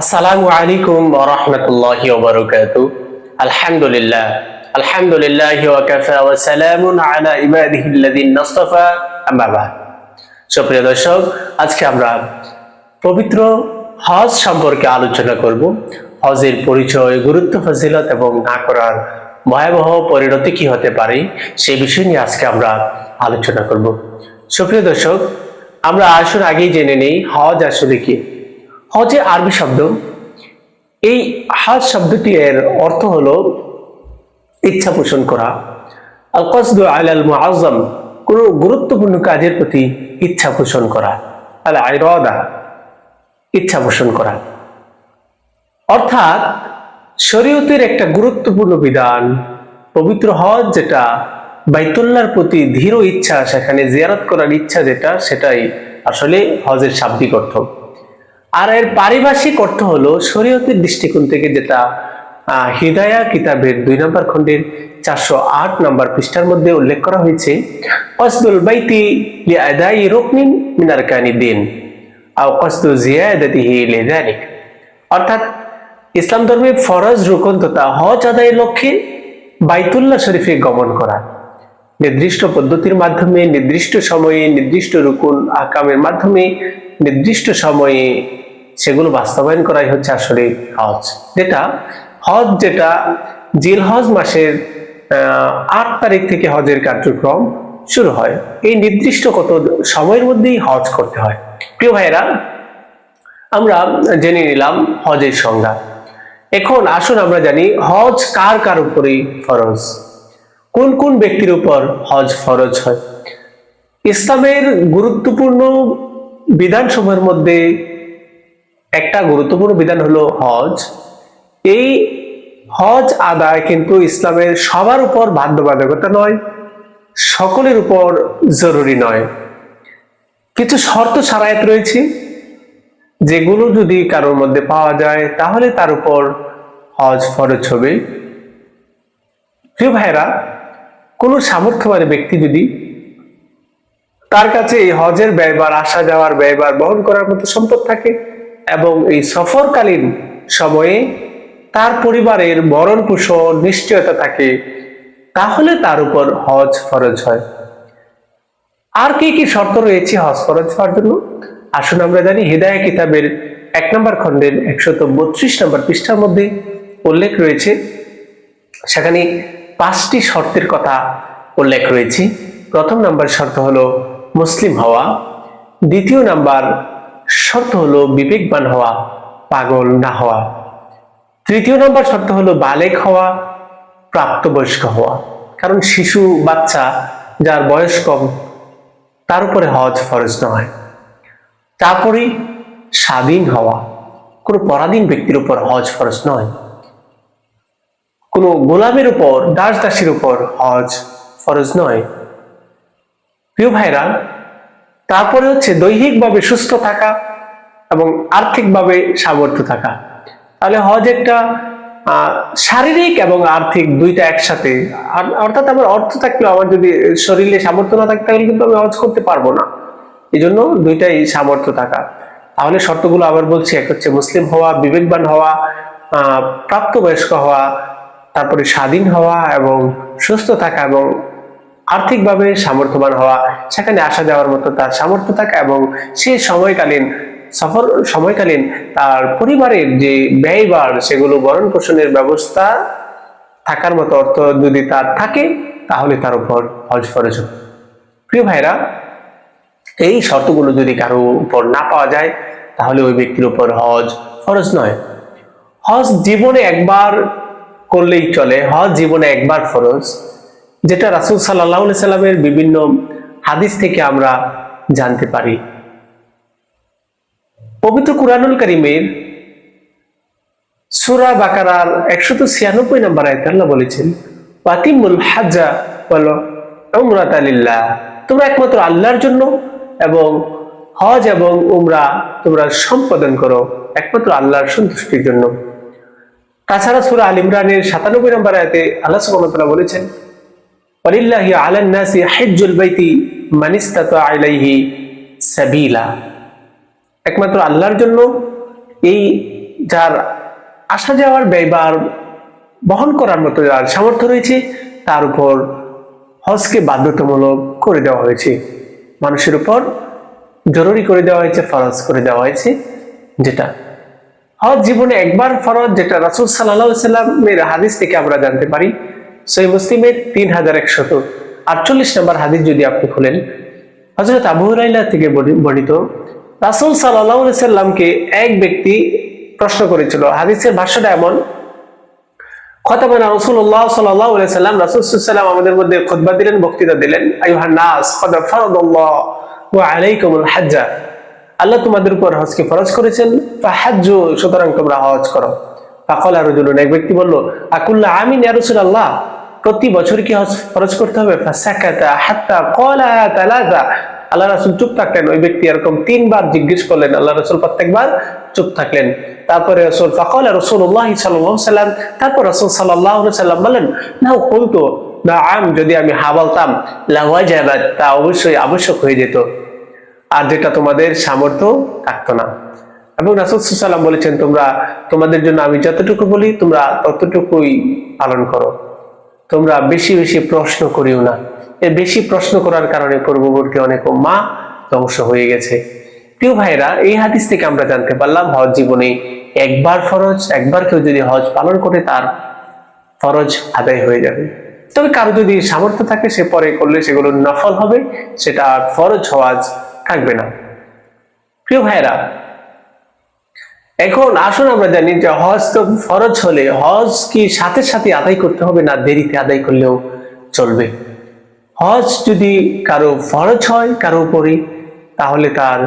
আসসালামু আলাইকুম ওয়া রাহমাতুল্লাহি ওয়া বারাকাতু আলহামদুলিল্লাহ। আলহামদুলিল্লাহ ওয়া কাফা ওয়া সালামুন আলা নাসতাফা। আম্মা সুপ্রিয় দর্শক, আজকে আমরা পবিত্র হজ সম্পর্কে আলোচনা করব। হজের পরিচয়, গুরুত্ব, ফজিলত এবং না করার ভয়াবহ পরিণতি কি হতে পারে সেই বিষয় নিয়ে আজকে আমরা আলোচনা করব। সুপ্রিয় দর্শক, আমরা আসুন আগেই জেনে নেই হজ আসলে কি। হজে আরবি শব্দ। এই হজ শব্দটি এর অর্থ হলো ইচ্ছা পোষণ করা। আল কসদু আলাল মুআজ্জাম, কোনো গুরুত্বপূর্ণ কাজের প্রতি ইচ্ছা পোষণ করা। আল ইচ্ছা পোষণ করা। অর্থাৎ শরীয়তের একটা গুরুত্বপূর্ণ বিধান, পবিত্র হজ যেটা বাইতুল্লাহর প্রতি ধীর ইচ্ছা, সেখানে জিয়ারত করার ইচ্ছা যেটা, সেটাই আসলে হজের শাব্দিক অর্থ। আর এর পারিভাষিক অর্থ হলো শরীয়তের দৃষ্টিকোণ থেকে যেটা হিদায়া কিতাবের দুই নম্বর খণ্ডের চারশো আট নম্বর পৃষ্ঠার মধ্যে উল্লেখ করা হয়েছে কসদুল বাইতি লিআদাই রুকনিন মিন আরকানি দিন আও কসদু অর্থাৎ ইসলাম ধর্মে ফরজ রুকন তথা হজ আদায়ের লক্ষ্যে বাইতুল্লাহ শরীফে গমন করা। নির্দিষ্ট পদ্ধতির মাধ্যমে, নির্দিষ্ট সময়ে, নির্দিষ্ট রুকুন আকামের মাধ্যমে, নির্দিষ্ট সময়ে সেগুলো বাস্তবায়ন করাই হচ্ছে আসলে হজ। যেটা হজ যেটা জিল হজ মাসের আট তারিখ থেকে হজের কার্যক্রম শুরু হয়। এই নির্দিষ্ট কত সময়ের মধ্যেই হজ করতে হয়। প্রিয় ভাইয়েরা, আমরা জেনে নিলাম হজের সংজ্ঞা। এখন আসুন আমরা জানি হজ কার কার উপরে ফরজ? কোন কোন ব্যক্তির উপর হজ ফরজ হয়? ইসলামের গুরুত্বপূর্ণ বিধানসমূহের মধ্যে একটা গুরুত্বপূর্ণ বিধান হলো হজ। এই হজ আদায় কিন্তু ইসলামের সবার উপর বাধ্যবাধকতা নয়, সকলের উপর জরুরি নয়। কিছু শর্ত সারায়াত রয়েছে, যেগুলো যদি কারোর মধ্যে পাওয়া যায়, তাহলে তার উপর হজ ফরজ হবে। প্রিয় ভাইরা কোনো সামর্থ্যবান ব্যক্তি যদি তার কাছে এই হজের ব্যয়বার আসা যাওয়ার ব্যয়বার বহন করার মতো সম্পদ থাকে এবং এই সফরকালীন সময়ে তার পরিবারের বরণ পোষণ নিশ্চয়তা থাকে, তাহলে তার উপর হজ ফরজ হয়। আর কি কি শর্ত রয়েছে হজ ফরজ হওয়ার জন্য? আসুন আমরা জানি, হৃদয় কিতাবের এক নম্বর খণ্ডের একশত বত্রিশ নম্বর পৃষ্ঠার মধ্যে উল্লেখ রয়েছে। সেখানে পাঁচটি শর্তের কথা উল্লেখ রয়েছে। প্রথম নাম্বার শর্ত হলো, মুসলিম হওয়া। দ্বিতীয় নাম্বার শর্ত হলো বিবেকবান হওয়া, পাগল না হওয়া। তৃতীয় নম্বর শর্ত হলো বালেক হওয়া, প্রাপ্তবয়স্ক হওয়া। কারণ শিশু, বাচ্চা যার বয়স কম, তার উপরে হজ ফরজ নয়। তারপরে স্বাধীন হওয়া। কোনো পরাধীন ব্যক্তির উপর হজ ফরজ নয়। কোনো গোলামের উপর দাস দাসীর উপর হজ ফরজ নয়। প্রিয় ভাইরা তারপরে হচ্ছে দৈহিকভাবে সুস্থ থাকা এবং আর্থিকভাবে সামর্থ্য থাকা। তাহলে হজ একটা শারীরিক এবং আর্থিক দুইটা একসাথে অর্থাৎ আমার অর্থ থাকলেও আমার যদি শরীরে সামর্থ্য না থাকে, তাহলে কিন্তু আমি হজ করতে পারব না। এই জন্য দুইটাই সামর্থ্য থাকা। তাহলে শর্তগুলো আবার বলছি, এক হচ্ছে মুসলিম হওয়া, বিবেকবান হওয়া প্রাপ্তবয়স্ক হওয়া, তারপরে স্বাধীন হওয়া এবং সুস্থ থাকা এবং আর্থিকভাবে সামর্থ্যবান হওয়া, সেখানে আসা যাওয়ার মতো তার সামর্থ্য থাকা এবং সে সময়কালীন সফর, সময়কালীন তার পরিবারের যে ব্যয়বার সেগুলো বরণ পোষণের ব্যবস্থা থাকার মতো অর্থ যদি তার থাকে, তাহলে তার উপর হজ ফরজ। প্রিয় ভাইরা এই শর্তগুলো যদি কারও উপর না পাওয়া যায়, তাহলে ওই ব্যক্তির উপর হজ ফরজ নয় হজ জীবনে একবার করলেই চলে, হজ জীবনে একবার ফরজ যেটা রাসুল সাল্লাহ সাল্লামের বিভিন্ন হাদিস থেকে আমরা জানতে পারি। পবিত্র কুরআনুল করিমের সুরা বাকারার একশত ছিয়ানব্বই নম্বর আয়তে আল্লাহ বলেছেন পাতিমুল হাজা বলো উমরাত আলিল্লাহ তোমরা একমাত্র আল্লাহর জন্য এবং হজ এবং উমরা তোমরা সম্পাদন করো, একমাত্র আল্লাহর সন্তুষ্টির জন্য। তাছাড়া সুরা আল ইমরানের সাতানব্বই নম্বর আয়াতে আল্লাহ সুবহানাহু বলেছেন ওয়ালিল্লাহি আলান নাসি বাইতি মান ইসতাতা সাবিলা। একমাত্র আল্লাহর জন্য এই যার আসা যাওয়ার ব্যয়বার বহন করার মতো যার সামর্থ্য রয়েছে, তার উপর হজকে বাধ্যতামূলক করে দেওয়া হয়েছে। মানুষের উপর জরুরি করে দেওয়া হয়েছে, ফরজ করে দেওয়া হয়েছে, যেটা হজ জীবনে একবার ফরজ, যেটা রাসুল সাল্লাহ সাল্লামের হাদিস থেকে আমরা জানতে পারি। সই মুসলিমের তিন হাজার একশত আটচল্লিশ নম্বর হাদিস যদি আপনি খুলেন হজরত আবু থেকে বর্ণিত, রাসুল সাল্লাহ সাল্লামকে এক ব্যক্তি প্রশ্ন করেছিল, হাদিসের ভাষ্যটা এমন খতামানা রাসূলুল্লাহ সাল্লাল্লাহু সাল্লাম, রাসূল সাল্লাম আমাদের মধ্যে খুতবা দিলেন, বক্তৃতা দিলেন, আইয়ুহান নাস কদ ফারাদাল্লাহু আলাইকুমুল হাজ্জা, আল্লাহ উপর হজকে করেছেন এক ব্যক্তি আমিন প্রতি বছর কি হজ ফরজ করতে হবে? আল্লাহ রাসূল চুপ থাকলেন। ওই ব্যক্তি এরকম তিনবার জিজ্ঞেস করলেন। আল্লাহ রাসূল প্রত্যেকবার চুপ থাকলেন। তারপরে রসুল ফাকাল রসুল্লাহ সাল্লাম তারপর রসুল সাল্লাম বলেন না বলতো না আম যদি আমি হা বলতাম লাওয়াজাবাত তা অবশ্যই আবশ্যক হয়ে যেত। আর যেটা তোমাদের সামর্থ্য থাকতো না। এবং রাসুল বলেছেন, তোমরা, তোমাদের জন্য আমি যতটুকু বলি, তোমরা ততটুকুই পালন করো। তোমরা বেশি বেশি প্রশ্ন করিও না। এই বেশি প্রশ্ন করার কারণে পূর্ববর্তী অনেক মা ধ্বংস হয়ে গেছে। প্রিয় ভাইরা এই হাদিস থেকে আমরা জানতে পারলাম, হজ জীবনে একবার ফরজ, একবার কেউ যদি হজ পালন করে, তার ফরজ আদায় হয়ে যাবে। তবে কারও যদি সামর্থ্য থাকে, সে পরে করলে সেগুলো নফল হবে, সেটা ফরজ হওয়াজ থাকবে না। প্রিয় ভাইরা এখন আসুন আমরা জানি যে হজ তো ফরজ হলে হজ কি সাথে সাথে আদায় করতে হবে না দেরিতে আদায় করলেও চলবে? হজ যদি কারও ফরজ হয়, কারও উপরে তাহলে তার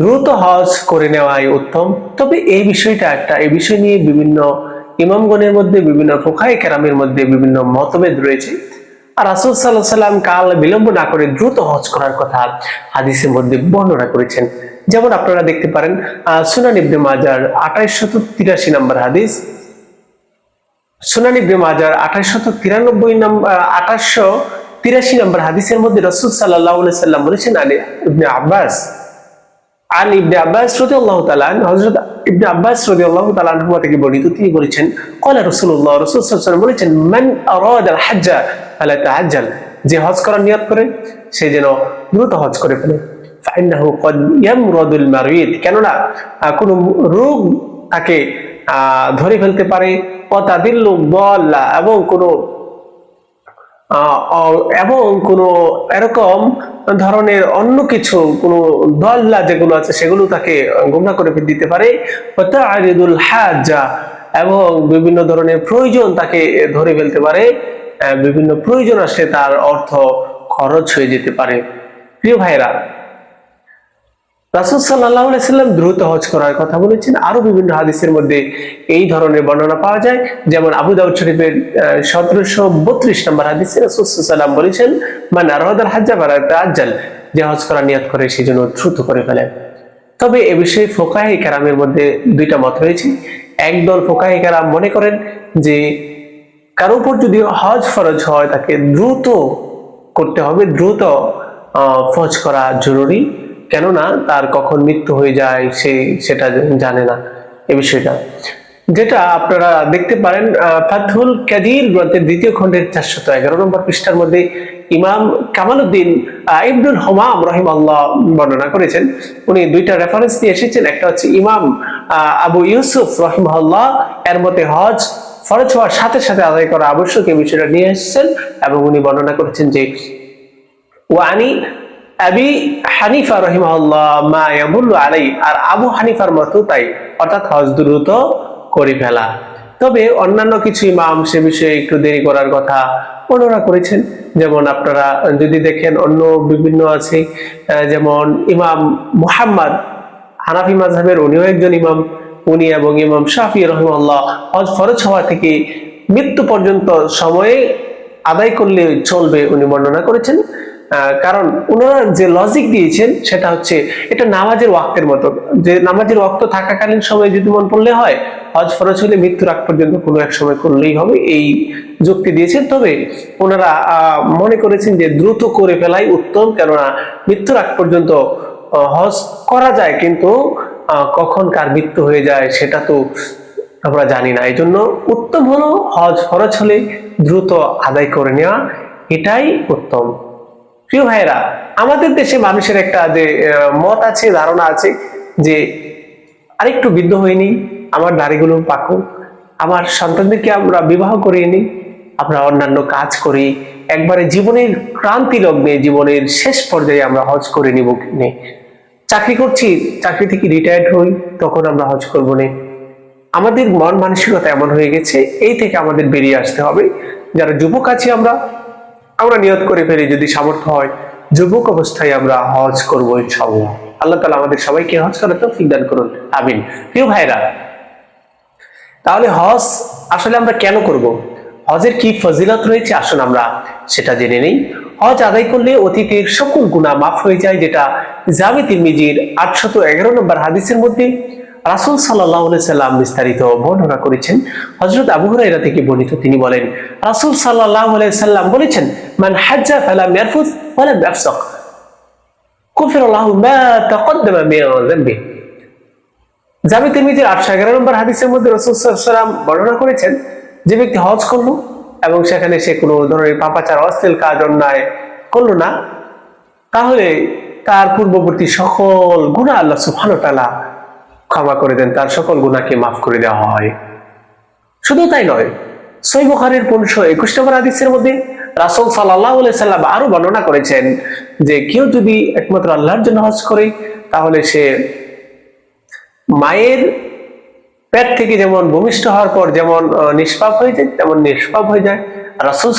দ্রুত হজ করে নেওয়াই উত্তম। তবে এই বিষয়টা একটা, এই বিষয় নিয়ে বিভিন্ন ইমামগণের মধ্যে, বিভিন্ন ফোকাই কেরামের মধ্যে বিভিন্ন মতভেদ রয়েছে। আর রাসুল সাল্লাহ সাল্লাম কাল বিলম্ব না করে দ্রুত হজ করার কথা হাদিসের মধ্যে বর্ণনা করেছেন। যেমন আপনারা দেখতে পারেন সুনান ইবনে মাজার আঠাইশশত তিরাশি নম্বর হাদিস। সুনান ইবনে মাজার আঠাশশত তিরানব্বই নম্বর আঠাশশো তিরাশি নম্বর হাদিসের মধ্যে রসুল সাল্লাহ সাল্লাম বলেছেন আলী ইবনে আব্বাস। ইবনে আব্বাস রাদিয়াল্লাহু তাআলা আনহু, হযরত ইবনে আব্বাস রাদিয়াল্লাহু তাআলা আনহু থেকে বর্ণিত। তিনি বলেছেন, ক্বালা রাসূলুল্লাহ, রাসূল ওয়াসাল্লাম বলেছেন যে হজ করার নিয়ত করে, সে যেন দ্রুত হজ করে ফেলে। কেননা কোনো রোগ তাকে ধরে ফেলতে পারে। অতাদিল্লু বল্লা এবং কোনো এবং কোনো এরকম ধরনের অন্য কিছু, কোনো দল্লা যেগুলো আছে, সেগুলো তাকে গুমরা করে দিতে পারে। এবং বিভিন্ন ধরনের প্রয়োজন তাকে ধরে ফেলতে পারে। বিভিন্ন প্রয়োজন আসলে তার অর্থ খরচ হয়ে যেতে পারে। প্রিয় ভাইরা রাসুল সাল্লাহ সাল্লাম দ্রুত হজ করার কথা বলেছেন। আরও বিভিন্ন হাদিসের মধ্যে এই ধরনের বর্ণনা পাওয়া যায়। যেমন আবু দাউদ শরীফের সতেরোশো বত্রিশ নম্বর হাদিসে রাসুল সাল্লাম বলেছেন মানে আরহাদাল হাজ্জা আজ্জাল যে হজ করার নিয়ত করে সেই জন্য দ্রুত করে ফেলেন তবে এ বিষয়ে ফোকাহি কারামের মধ্যে দুইটা মত রয়েছে। একদল ফোকাহি কেরাম মনে করেন যে, কারও উপর যদি হজ ফরজ হয়, তাকে দ্রুত করতে হবে। দ্রুত ফজ করা জরুরি। কেননা তার কখন মৃত্যু হয়ে যায় সে সেটা জানে না এই বিষয়টা। যেটা আপনারা দেখতে পারেন ফাতহুল কাদির গ্রন্থের দ্বিতীয় খণ্ডের চারশত এগারো নম্বর পৃষ্ঠার মধ্যে ইমাম কামালউদ্দিন ইবনুল হোমাম রহিম আল্লাহ বর্ণনা করেছেন। উনি দুইটা রেফারেন্স দিয়ে এসেছেন, একটা হচ্ছে ইমাম আবু ইউসুফ রহিমাল্লাহ এর মতে হজ ফরজ হওয়ার সাথে সাথে আদায় করা আবশ্যক এই বিষয়টা নিয়ে এসেছেন এবং উনি বর্ণনা করেছেন যে ওয়ানি আবি হানিফা রহিমাল্লাহ মা ইয়াবুল্লু আলাই আর আবু হানিফার মতো তাই, অর্থাৎ হজ দ্রুত করে ফেলা। তবে অন্যান্য কিছু ইমাম সে বিষয়ে একটু দেরি করার কথা বর্ণনা করেছেন। যেমন আপনারা যদি দেখেন অন্য বিভিন্ন আছে যেমন ইমাম মুহাম্মদ হানাফি মাযহাবের উনিও একজন ইমাম। উনি এবং ইমাম শাফি রহমাল্লাহ হজ ফরজ হওয়া থেকে মৃত্যু পর্যন্ত সময়ে আদায় করলে চলবে, উনি বর্ণনা করেছেন। কারণ ওনারা যে লজিক দিয়েছেন, সেটা হচ্ছে এটা নামাজের ওয়াক্তের মতো। যে নামাজের ওয়াক্ত থাকাকালীন সময় যদি মন পড়লে হয়, হজ ফরজ হলে মৃত্যুর আগ পর্যন্ত কোনো এক সময় করলেই হবে, এই যুক্তি দিয়েছেন। তবে ওনারা মনে করেছেন যে দ্রুত করে ফেলাই উত্তম, কেননা মৃত্যুর আগ পর্যন্ত হজ করা যায়, কিন্তু কখন কার মৃত্যু হয়ে যায়, সেটা তো আমরা জানি না। এই জন্য উত্তম হলো হজ খরচ হলে দ্রুত আদায় করে নেওয়া, এটাই উত্তম। প্রিয় ভাইরা আমাদের দেশে মানুষের একটা যে মত আছে, ধারণা আছে যে, আরেকটু বৃদ্ধ হয়নি আমার দাড়িগুলো পাকুক, আমার সন্তানদেরকে আমরা বিবাহ করিয়ে নিই, আমরা অন্যান্য কাজ করি, একবারে জীবনের ক্রান্তি লগ্নে, জীবনের শেষ পর্যায়ে আমরা হজ করে নিব নে। চাকরি করছি, চাকরি থেকে রিটায়ার্ড হই, তখন আমরা হজ করব নে। আমাদের মন মানসিকতা এমন হয়ে গেছে, এই থেকে আমাদের বেরিয়ে আসতে হবে। যারা যুবক আছি আমরা আমরা নিয়ত করে ফেলি যদি সামর্থ্য হয়, যুবক অবস্থায় আমরা হজ করব ইনশাআল্লাহ। আল্লাহ তালা আমাদের সবাইকে হজ করার তো দান করুন, আমিন। প্রিয় ভাইরা তাহলে হজ আসলে আমরা কেন করব? হজের কি ফজিলত রয়েছে? আসুন আমরা সেটা জেনে নেই। হজ আদায় করলে অতীতের সকল গুণা মাফ হয়ে যায়, যেটা জামে তিরমিজির আটশত এগারো নম্বর হাদিসের মধ্যে রাসুল সাল্লাম বিস্তারিত বর্ণনা করেছেন। হজরত আবু হুরাইরা থেকে বর্ণিত তিনি বলেন, রাসুল সাল্লাম বলেছেন, মান হাজ্জা ফালাম ইয়ারফুজ ওয়ালাম ইয়াফসাক যে ব্যক্তি হজ করল এবং সেখানে সে কোনো ধরনের পাপাচার অন্যায় করল না, তাহলে তার পূর্ববর্তী সকল গুণা আল্লাহ তাআলা ক্ষমা করে দেন, তার সকল গুণাকে মাফ করে দেওয়া হয়। শুধু তাই নয় সই বুখারের পনেরোশো একুশ নম্বর হাদিসের মধ্যে রাসুল সাল্লাহ সাল্লাম আরও বর্ণনা করেছেন যে, কেউ যদি একমাত্র আল্লাহর জন্য হজ করে, তাহলে সে মায়ের পেট থেকে যেমন ভূমিষ্ঠ হওয়ার পর যেমন নিষ্পাপ হয়ে যায়, তেমন নিষ্পাপ হয়ে যায়। রাসুল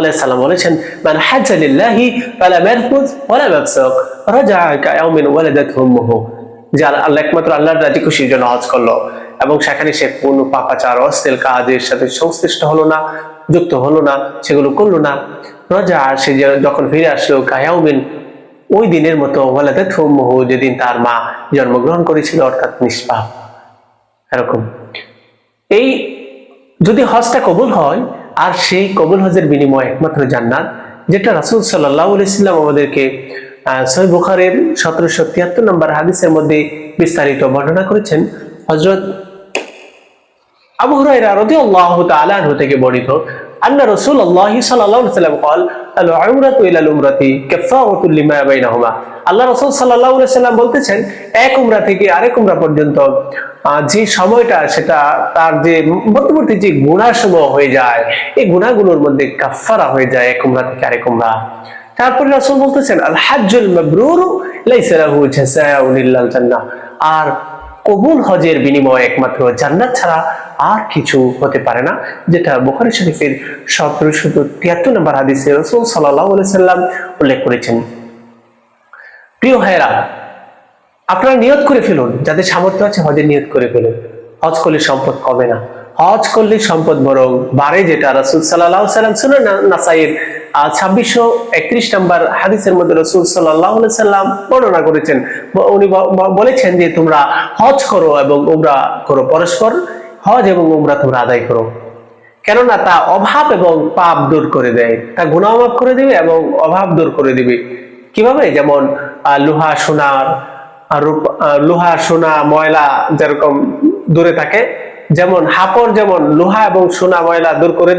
আলাইহি সাল্লাম বলেছেন, মান হাজ্জা লিল্লাহি ফালা মারফুজ ওয়ালা মাফসাক রাজা কায়াউমিন ওয়ালাদাতহু উম্মুহু। যে আল- আল্লাহ একমাত্র আল্লাহর রাজি খুশির জন্য হজ করল। এবং সেখানে সে কোনো পাপাচার, অশ্লীল কাজের সাথে সংশ্লিষ্ট হলো না, যুক্ত হলো না, সেগুলো করল না। রাজা সে যখন ফিরে আসলো, কায়াউমিন ওই দিনের মতো ওয়ালাদাতহু উম্মুহু যেদিন তার মা জন্মগ্রহণ করেছিল, অর্থাৎ নিষ্পাপ। এরকম। এই যদি হজটা কবুল হয়, আর সেই কবুল হজের বিনিময়ে একমাত্র জান্নাত, যেটা রাসুল সাল্লাহ আমাদেরকে আহ, সহি বুখারের সতেরোশো তিয়াত্তর নম্বর হাদিসের মধ্যে বিস্তারিত বর্ণনা করেছেন হজরত আবু হুরায়রা রাদিয়াল্লাহু তাআলা আনহু থেকে বর্ণিত আন্না রাসূলুল্লাহ সাল্লাল্লাহু আলাইহি ওয়াসাল্লাম قال العمرة إلى العمرة كفارة لما بينهما আল্লাহ রাসূল সাল্লাল্লাহু আলাইহি সাল্লাম বলতেছেন এক উমরা থেকে আরেক উমরা পর্যন্ত আহ, যে সময়টা সেটা তার যে মধ্যবর্তী যে গুণাসমূহ হয়ে যায় এই গুণাগুলোর মধ্যে কাফফারা হয়ে যায় এক উমরা থেকে আরেক উমরা তারপরে রাসূল বলতেছেন আল হাজ্জুল মাবরুর লাইসা লাহু ইল্লাল জান্নাহ। আর কবুল হজের বিনিময়ে একমাত্র জান্নাত ছাড়া আর কিছু হতে পারে না, যেটা বুখারী শরীফের সতেরোশো তিয়াত্তর নম্বর হাদিসে রসুল সাল্লাহ সাল্লাম উল্লেখ করেছেন। প্রিয় ভাইয়েরা, আপনারা নিয়ত করে ফেলুন, যাদের সামর্থ্য আছে হজের নিয়ত করে ফেলুন। হজ করলে সম্পদ কমে না। হজ করলে সম্পদ বরং বাড়ে যেটা রাসুল সাল্লাহ সাল্লাম শুনে নাসাইয়ের ছাব্বিশশো একত্রিশ নম্বর হাদিসের মধ্যে রসুল সাল্লাহ সাল্লাম বর্ণনা করেছেন। উনি বলেছেন যে তোমরা হজ করো এবং উমরা করো পরস্পর। হজ এবং উমরা তোমরা আদায় করো। কেননা তা অভাব এবং পাপ দূর করে দেয়। তা মাফ করে দিবে এবং অভাব দূর করে দিবে। কীভাবে? যেমন লোহা সোনার লোহা, সোনা, ময়লা যেরকম দূরে থাকে যেমন হাপড় যেমন লোহা এবং সোনা ময়লা দূর করে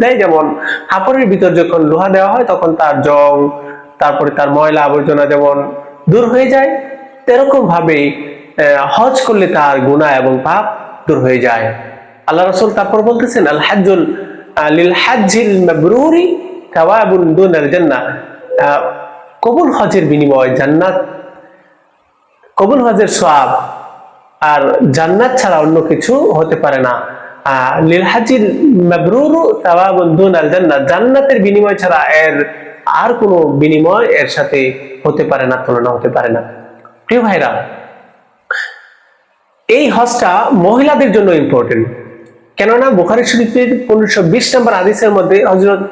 দেয়। যেমন হাপড়ের ভিতর যখন লোহা দেওয়া হয় তখন তার জং তারপরে তার ময়লা আবর্জনা যেমন দূর হয়ে যায় এরকম ভাবে হজ করলে তার গুণা এবং পাপ দূর হয়ে যায়। আল্লাহ রসুল তারপর বলতেছেন আল হাজ্জুল আহ, লিল হাজ্জিল মাবরুরি কাওয়াবুন দুনাল জান্নাহ কবুল হজের বিনিময় জান্নাত কবুল হজের সওয়াব আর জান্নাত ছাড়া অন্য কিছু হতে পারে না। জান্নাতের বিনিময় ছাড়া এর আর কোনো বিনিময় এর সাথে হতে পারে না, তুলনা হতে পারে না। প্রিয় ভাইরা, এই হজটা মহিলাদের জন্য ইম্পর্টেন্ট কেননা বুখারী শরীফের পনেরোশো বিশ নম্বর হাদিসের মধ্যে হজরত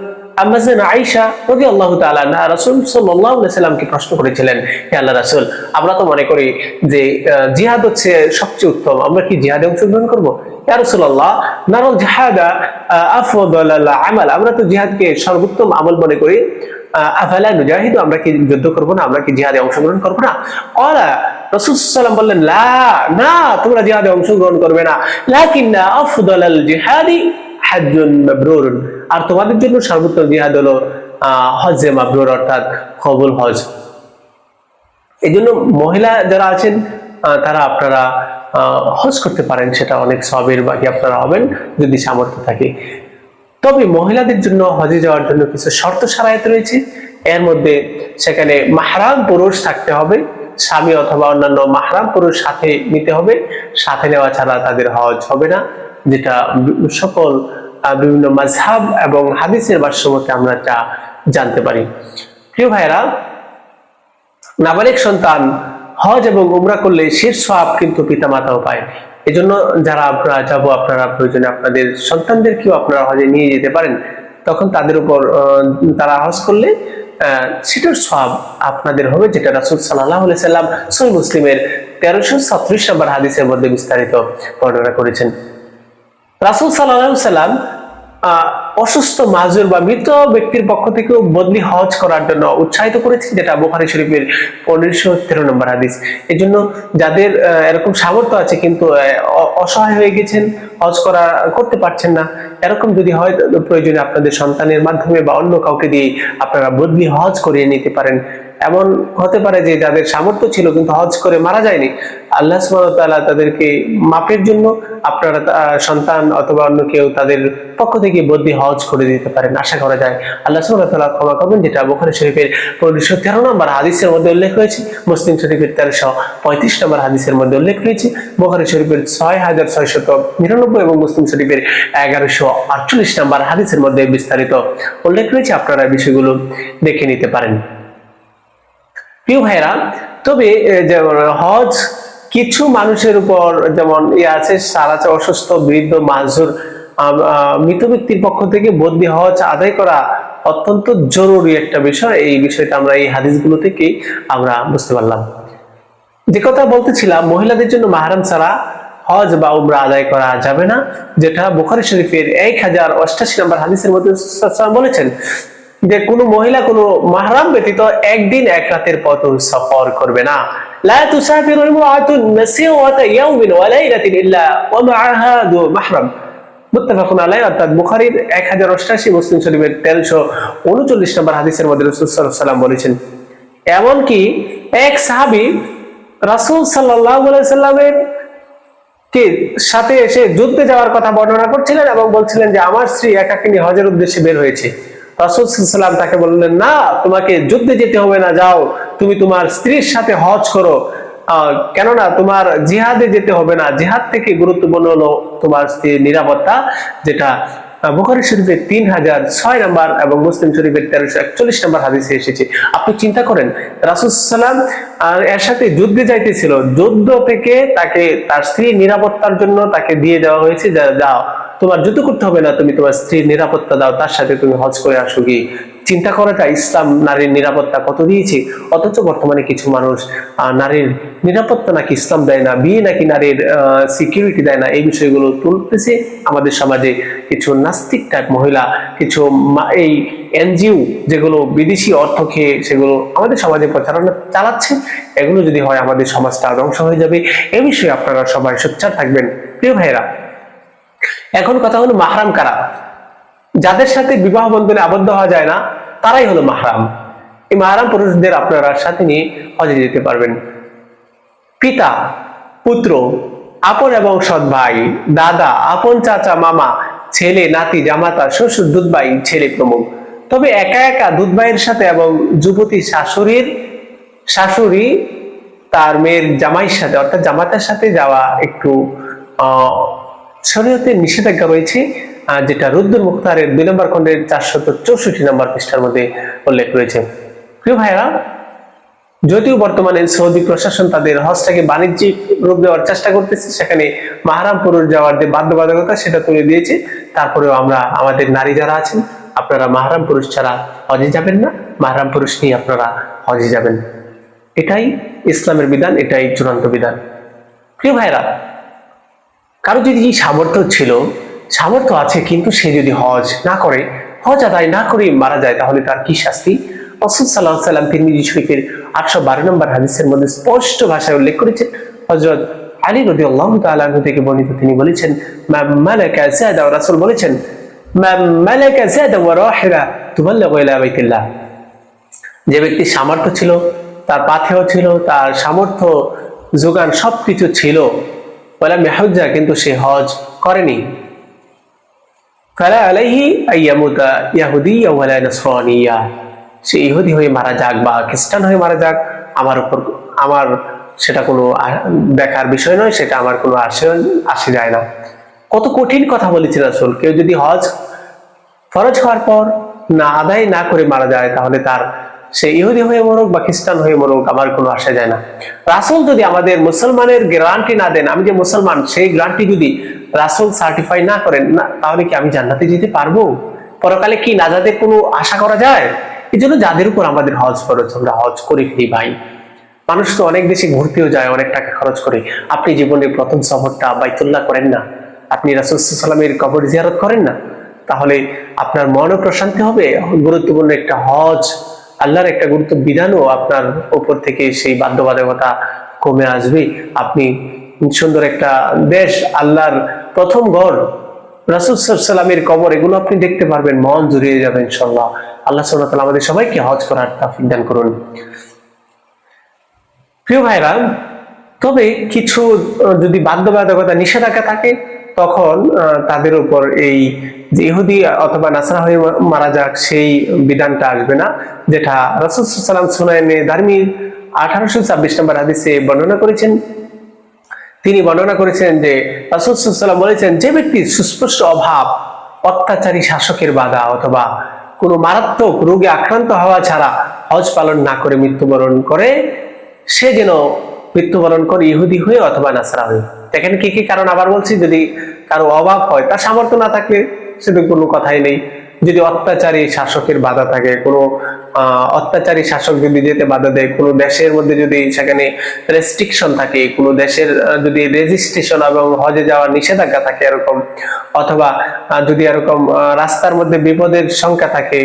আম্মাজান রবি আল্লাহ আনহা, রাসূল সাল্লামকে প্রশ্ন করেছিলেন, হে আল্লাহ রাসূল, আমরা তো মনে করি যে জিহাদ হচ্ছে সবচেয়ে উত্তম, আমরা কি জিহাদে অংশগ্রহণ করব? জিহাদকে সর্বোত্তম আমল মনে করি আফালা আমরা কি যুদ্ধ করব না, আমরা কি জিহাদে অংশগ্রহণ করব না? রসুলাম বললেন, লা, না, তোমরা জিহাদে অংশগ্রহণ করবে না আর তোমাদের জন্য সর্বোত্তম জিহাদ হলো হজ্জে মাবরুর অর্থাৎ কবুল হজ এই জন্য মহিলা যারা আছেন তারা আপনারা হজ করতে পারেন, সেটা অনেক সবের বাকি আপনারা হবেন যদি সামর্থ্য থাকে। তবে মহিলাদের জন্য হজে যাওয়ার জন্য কিছু শর্ত সারায়ত রয়েছে। এর মধ্যে সেখানে মাহরাম পুরুষ থাকতে হবে, স্বামী অথবা অন্যান্য মাহরাম পুরুষ সাথে নিতে হবে। সাথে নেওয়া ছাড়া তাদের হজ হবে না, যেটা সকল বিভিন্ন মাঝহাব এবং হাদিসের ভাষ্যমতে আমরা যা জানতে পারি। প্রিয় ভাইরা নাবালিক সন্তান হজ এবং উমরা করলে শেষ সব কিন্তু পিতামাতাও পায়। এজন্য যারা আপনারা যাব, আপনারা প্রয়োজনে আপনাদের সন্তানদেরকেও আপনারা হজে নিয়ে যেতে পারেন। তখন তাদের উপর তারা হজ করলে সেটার সব আপনাদের হবে, যেটা রাসুল সাল্লাহ সাল্লাম সই মুসলিমের তেরোশো ছত্রিশ নম্বর হাদিসের মধ্যে বিস্তারিত বর্ণনা করেছেন। রাসুল সাল্লাম অসুস্থ, মাজুর বা মৃত ব্যক্তির পক্ষ থেকেও বদলি হজ করার জন্য উৎসাহিত করেছেন, যেটা বোখারি শরীফের পনেরোশো তেরো নম্বর হাদিস। এই জন্য যাদের এরকম সামর্থ্য আছে কিন্তু অসহায় হয়ে গেছেন, হজ করা, করতে পারছেন না, এরকম যদি হয় প্রয়োজনে আপনাদের সন্তানের মাধ্যমে বা অন্য কাউকে দিয়ে আপনারা বদলি হজ করিয়ে নিতে পারেন। এমন হতে পারে যে যাদের সামর্থ্য ছিল কিন্তু হজ করে মারা যায়নি, আল্লাহ তাআলা তাদেরকে মাপের জন্য আপনারা সন্তান অথবা অন্য কেউ তাদের পক্ষ থেকে বদলি হজ করে দিতে পারেন, আশা করা যায়। আল্লাহ তাআলা ক্ষমা করবেন, যেটা বুখারী শরীফের পনেরোশো তেরো নম্বর হাদিসের মধ্যে উল্লেখ রয়েছে, মুসলিম শরীফের তেরোশো পঁয়ত্রিশ নম্বর হাদিসের মধ্যে উল্লেখ রয়েছে, বুখারী শরীফের ছয় হাজার ছয়শত নিরানব্বই এবং মুসলিম শরীফের এগারোশো আটচল্লিশ নম্বর হাদিসের মধ্যে বিস্তারিত উল্লেখ রয়েছে, আপনারা বিষয়গুলো দেখে নিতে পারেন। প্রিয় ভাইরা তবে যেমন হজ কিছু মানুষের উপর যেমন ইয়ে আছে সারা অসুস্থ বৃদ্ধ আহ, মৃত ব্যক্তির পক্ষ থেকে বদলি হজ আদায় করা অত্যন্ত জরুরি একটা বিষয়। এই বিষয়টা আমরা এই হাদিসগুলো থেকেই আমরা বুঝতে পারলাম। যে কথা বলতেছিলাম মহিলাদের জন্য মাহারাম ছাড়া হজ বা উমরা আদায় করা যাবে না যেটা বুখারী শরীফের এক হাজার অষ্টাশি নম্বর হাদিসের মধ্যে বলেছেন। যে কোনো মহিলা কোনো মাহরাম ব্যতীত একদিন এক রাতের পথ সফর করবে না لا تسافر امرأة مسيرة يوم وليلة إلا ومعها ذو محرم মুত্তাফাকুন আলাইহি অর্থাৎ বুখারীর 1088 মুসলিম শরীফের 1339 নম্বর হাদিসের মধ্যে রাসূল সাল্লাল্লাহু আলাইহি সাল্লাম বলেছেন এমনকি এক সাহাবী রাসূল সাল্লাল্লাহু আলাইহি সাল্লামের কে সাথে এসে যুদ্ধে যাওয়ার কথা বর্ণনা করছিলেন এবং বলছিলেন যে আমার স্ত্রী একাকিনী হজের উদ্দেশ্যে বের হয়েছে রাসূল সাল্লাম তাকে বললেন, না, তোমাকে যুদ্ধে যেতে হবে না, যাও, তুমি তোমার স্ত্রীর সাথে হজ করো। কেননা তোমার জিহাদে যেতে হবে না। জিহাদ থেকে গুরুত্বপূর্ণ হলো তোমার স্ত্রীর নিরাপত্তা, যেটা বুখারী শরীফের তিন হাজার ছয় নম্বর এবং মুসলিম শরীফের তেরোশো একচল্লিশ নম্বর হাদিসে এসেছে। আপনি চিন্তা করেন, রাসুল সাল্লাম আর এর সাথে যুদ্ধে যাইতেছিল। যুদ্ধ থেকে তাকে তার স্ত্রীর নিরাপত্তার জন্য তাকে দিয়ে দেওয়া হয়েছে, যা, যাও। তোমার যুদ্ধ করতে হবে না, তুমি তোমার স্ত্রীর নিরাপত্তা দাও, তার সাথে তুমি হজ করে আসো কি? চিন্তা করা যায় ইসলাম নারীর নিরাপত্তা কত দিয়েছে? অথচ বর্তমানে কিছু মানুষ নারীর নিরাপত্তা নাকি ইসলাম দেয় না, বিয়ে নাকি নারীর সিকিউরিটি দেয় না, এই বিষয়গুলো তুলতেছে আমাদের সমাজে কিছু নাস্তিক টাইপ মহিলা, কিছু এই এনজিও যেগুলো বিদেশি অর্থ খেয়ে সেগুলো আমাদের সমাজে প্রচারণা চালাচ্ছে, এগুলো যদি হয় আমাদের সমাজটা ধ্বংস হয়ে যাবে। এ বিষয়ে আপনারা সবাই সোচ্চার থাকবেন। প্রিয় ভাইয়েরা এখন কথা হলো মাহরাম কারা? যাদের সাথে বিবাহ বন্ধনে আবদ্ধ হওয়া যায় না, তারাই হলো মাহরাম। এই মাহরাম পুরুষদের আপনারা সাথে নিয়ে হজে যেতে পারবেন। পিতা, পুত্র, আপন এবং সৎ ভাই, দাদা, আপন চাচা, মামা, ছেলে, নাতি, জামাতা, শ্বশুর, দুধ ভাই, ছেলে প্রমুখ। তবে একা একা দুধ ভাইয়ের সাথে এবং যুবতী শাশুড়ির, শাশুড়ি তার মেয়ের জামাইয়ের সাথে, অর্থাৎ জামাতার সাথে যাওয়া একটু শরীয়তে নিষেধাজ্ঞা রয়েছে যেটা রুদ্দুল মুখতারের দুই নম্বর খণ্ডের চারশত চৌষট্টি নম্বর পৃষ্ঠার মধ্যে উল্লেখ রয়েছে। প্রিয় ভাইরা যদিও বর্তমানে সৌদি প্রশাসন তাদের হজটাকে বাণিজ্যিক রূপ দেওয়ার চেষ্টা করতেছে, সেখানে মাহারাম পুরুষ যাওয়ার যে বাধ্যবাধকতা সেটা তুলে দিয়েছে, তারপরেও আমরা আমাদের নারী যারা আছেন, আপনারা মাহারাম পুরুষ ছাড়া হজে যাবেন না, মাহারাম পুরুষ নিয়ে আপনারা হজে যাবেন। এটাই ইসলামের বিধান, এটাই চূড়ান্ত বিধান। প্রিয় ভাইরা কারও যদি সামর্থ্য ছিল, সামর্থ্য আছে কিন্তু সে যদি হজ না করে, হজ আদায় না করে মারা যায়, তাহলে তার কি শাস্তি? রসুল সাল্লাহ সাল্লাম তিরমিজি শরীফের আটশো বারো নম্বর হাদিসের মধ্যে স্পষ্ট ভাষায় উল্লেখ করেছেন। হজরত আলী রদি আল্লাহ থেকে বর্ণিত তিনি বলেছেন রাসূল বলেছেন যে ব্যক্তি সামর্থ্য ছিল, তার পাথেও ছিল, তার সামর্থ্য, যোগান সবকিছু ছিল বলে মেহজ্জা কিন্তু সে হজ করেনি। ফালা আলাইহি আইয়ামুতা ইয়াহুদিয়া ওয়ালা নাসরানিয়া। সে ইহুদি হয়ে মারা যাক বা খ্রিস্টান হয়ে মারা যাক, আমার উপর আমার সেটা কোনো দেখার বিষয় নয়, সেটা আমার কোনো আসে আসে যায় না। কত কঠিন কথা বলেছে রাসূল। কেউ যদি হজ ফরজ হওয়ার পর না আদায় না করে মারা যায়, তাহলে তার সে ইহুদি হয়ে মরুক বা খ্রিস্টান হয়ে মরুক, আমার কোনো আসা যায় না। রাসুল যদি আমাদের মুসলমানের গ্যারান্টি না দেন, আমি যে মুসলমান, সেই গ্যারান্টি যদি রাসুল সার্টিফাই না করেন, না, তাহলে কি আমি জান্নাতে যেতে পারব? পরকালে কি নাজাদের কোনো আশা করা যায়? এই জন্য যাদের উপর আমাদের হজ ফরজ, আমরা হজ করে ফিরি ভাই। মানুষ তো অনেক দেশে ঘুরতেও যায়, অনেক টাকা খরচ করে। আপনি জীবনের প্রথম সফরটা বাইতুল্লাহ করেন না? আপনি রাসুল সাল্লামের কবর জিয়ারত করেন না? তাহলে আপনার মনও প্রশান্তি হবে। গুরুত্বপূর্ণ একটা হজ আল্লাহর একটা গুরুত্ব বিধানও আপনার উপর থেকে সেই বাধ্যবাধকতা কমে আসবে। আপনি সুন্দর একটা দেশ আল্লাহর প্রথম ঘর, রাসুল সাল্লামের কবর, এগুলো আপনি দেখতে পারবেন, মন জুড়িয়ে যাবেন ইনশাল্লাহ আল্লাহ সাল্লাহ আমাদের সবাইকে হজ করার তাফিক করুন। প্রিয় ভাইরা, তবে কিছু যদি বাধ্যবাধকতা, নিষেধাজ্ঞা থাকে তখন তাদের উপর এই ইহুদি অথবা নাসরা হয়ে মারা যাক সেই বিধানটা আসবে না, যেটা রাসুল সুনায়নে ধার্মিক আঠারোশো ছাব্বিশ নম্বর হাদিসে বর্ণনা করেছেন। তিনি বর্ণনা করেছেন যে রাসুলাম বলেছেন, যে ব্যক্তি সুস্পষ্ট অভাব, অত্যাচারী শাসকের বাধা অথবা কোনো মারাত্মক রোগে আক্রান্ত হওয়া ছাড়া হজ পালন না করে মৃত্যুবরণ করে, সে যেন মৃত্যুবরণ করে ইহুদি হয়ে অথবা নাসরা হয়ে দেখেন কি কি কারণ আবার বলছি, যদি কারও অভাব হয়, তার সামর্থ্য না থাকলে সেটা কোনো কথাই নেই। যদি অত্যাচারী শাসকের বাধা থাকে, কোনো অত্যাচারী শাসক যদি যেতে বাধা দেয়, কোনো দেশের মধ্যে যদি সেখানে রেস্ট্রিকশন থাকে, কোনো দেশের যদি রেজিস্ট্রেশন এবং হজে যাওয়ার নিষেধাজ্ঞা থাকে এরকম, অথবা যদি এরকম রাস্তার মধ্যে বিপদের সংখ্যা থাকে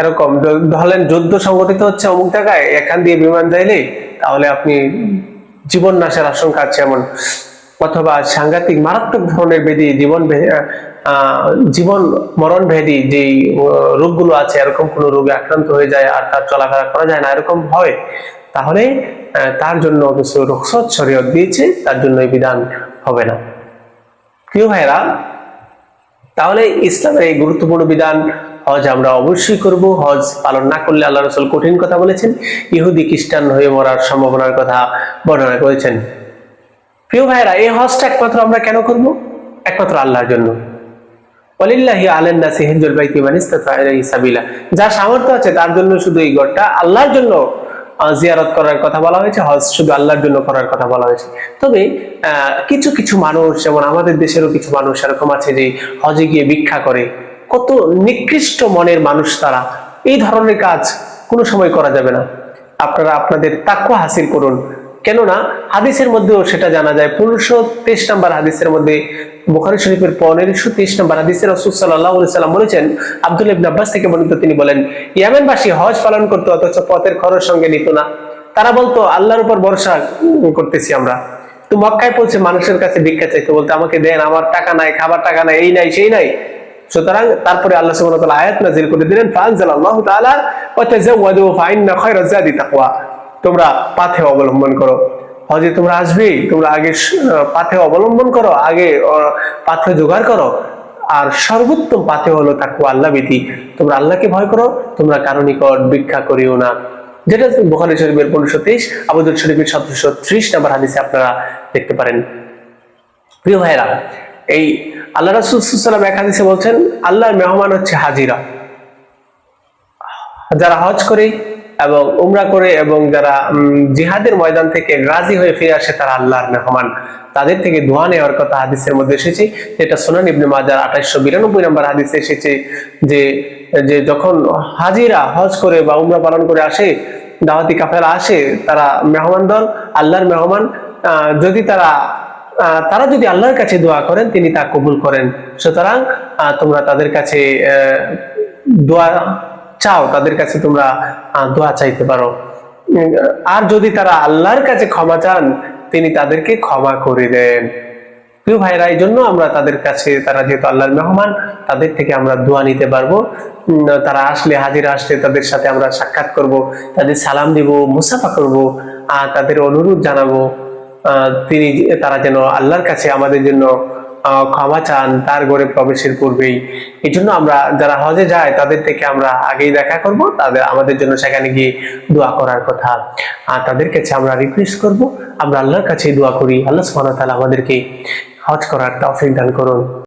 এরকম ধরেন যুদ্ধ সংগঠিত হচ্ছে অমুক জায়গায়, এখান দিয়ে বিমান যাইলে তাহলে আপনি জীবন নাশের আশঙ্কা আছে এমন। অথবা সাংঘাতিক মারাত্মক ধরনের ব্যাধি জীবন জীবন মরণ ভেদি আহ, রোগগুলো আছে এরকম কোনো রোগে আক্রান্ত হয়ে যায় আর তার চলাফেরা করা যায় না এরকম হয় তাহলে তার জন্য কিছু রুখসত শরীয়ত দিয়েছে তার জন্য এই বিধান হবে না। প্রিয় ভাইরা তাহলে ইসলামের এই গুরুত্বপূর্ণ বিধান হজ আমরা অবশ্যই করব। হজ পালন না করলে আল্লাহ রসুল কঠিন কথা বলেছেন। ইহুদি, খ্রিস্টান হয়ে মরার সম্ভাবনার কথা বর্ণনা করেছেন। প্রিয় ভাইরা এই হজটা একমাত্র আমরা কেন করব? একমাত্র আল্লাহর জন্য। ওয়ালিল্লাহি আলান নাসি, হিজ্জুল বাইতি সাবিলা। যার সামর্থ্য আছে তার জন্য শুধু এই ঘরটা আল্লাহর জন্য জিয়ারত করার কথা বলা হয়েছে, হজ শুধু আল্লাহর জন্য করার কথা বলা হয়েছে। তবে কিছু কিছু মানুষ, যেমন আমাদের দেশেরও কিছু মানুষ এরকম আছে যে হজে গিয়ে ভিক্ষা করে। কত নিকৃষ্ট মনের মানুষ তারা। এই ধরনের কাজ কোনো সময় করা যাবে না। আপনারা আপনাদের তাকুয়া হাসিল করুন। কেননা হাদিসের মধ্যেও সেটা জানা যায়। পনেরোশো তেইশ নম্বর হাদিসের মধ্যে বুখারী শরীফের পনেরোশো তেইশ নম্বর হাদিসের রসুল সাল্লাহ সাল্লাম বলেছেন, আব্দুল ইবনে আব্বাস থেকে বর্ণিত তিনি বলেন, ইয়ামেনবাসী হজ পালন করতো, অথচ পথের খরচ সঙ্গে নিত না। তারা বলতো, আল্লাহর উপর ভরসা করতেছি আমরা। তো মক্কায় পৌঁছে মানুষের কাছে ভিক্ষা চাইতে। বলতে, আমাকে দেন, আমার টাকা নাই, খাবার টাকা নাই, এই নাই, সেই নাই। সুতরাং তারপরে আল্লাহ সুবহানাহু ওয়া তাআলা আয়াত নাযিল করে দিলেন, ফাআনজালাল্লাহু তাআলা ওয়া তাযাওয়াদু ফাইন্না খায়রাজ জাদি তাকওয়া। তোমরা পাথে অবলম্বন করো। হজে তোমরা আসবে, তোমরা আগে পাথে অবলম্বন করো, আগে পাথে জোগাড় করো। আর সর্বোত্তম পাথে হলো তাকুয়া আল্লাহ ভীতি তোমরা আল্লাহকে ভয় করো, তোমরা কারও নিকট ভিক্ষা করিও না। যেটা বুখারী শরীফের পনেরোশো তেইশ আবুদুল শরীফের সতেরোশো ত্রিশ নম্বর হাদিসে আপনারা দেখতে পারেন। প্রিয় ভাইরা এই আল্লাহ রাসুল সাল্লাম এক হাদিসে বলছেন, আল্লাহর মেহমান হচ্ছে হাজিরা। যারা হজ করে এবং উমরা করে এবং যারা জিহাদের ময়দান থেকে রাজি হয়ে ফিরে আসে, তারা আল্লাহর মেহমান। তাদের থেকে দোয়া নেওয়ার কথা হাদিসের মধ্যে এসেছে, যেটা সোনান ইবনে মাজার আঠাইশশো বিরানব্বই নম্বর হাদিসে এসেছে যে যে যখন হাজিরা হজ করে বা উমরা পালন করে আসে, দাওয়াতি কাফেলা আসে, তারা মেহমান দল, আল্লাহর মেহমান যদি তারা তারা যদি আল্লাহর কাছে দোয়া করেন, তিনি তা কবুল করেন। সুতরাং তোমরা তাদের কাছে দোয়া চাও, তাদের কাছে তোমরা দোয়া চাইতে পারো। আর যদি তারা আল্লাহর কাছে ক্ষমা চান, তিনি তাদেরকে ক্ষমা করে দেন। প্রিয় ভাইরা এই জন্য আমরা তাদের কাছে, তারা যেহেতু আল্লাহর মেহমান, তাদের থেকে আমরা দোয়া নিতে পারব। তারা আসলে হাজিরা আসলে তাদের সাথে আমরা সাক্ষাৎ করব, তাদের সালাম দিব, মুসাফা করব, আর তাদের অনুরোধ জানাব। তিনি তারা যেন আল্লাহর কাছে আমাদের জন্য ক্ষমা চান, তার ঘরে প্রবেশের পূর্বেই। এই জন্য আমরা যারা হজে যায়, তাদের থেকে আমরা আগেই দেখা করব, তাদের, আমাদের জন্য সেখানে গিয়ে দোয়া করার কথা। আর তাদের কাছে আমরা রিকোয়েস্ট করব, আমরা আল্লাহর কাছে দোয়া করি। আল্লাহ সুবহানাহু তালা আমাদেরকে হজ করার তৌফিক দান করুন।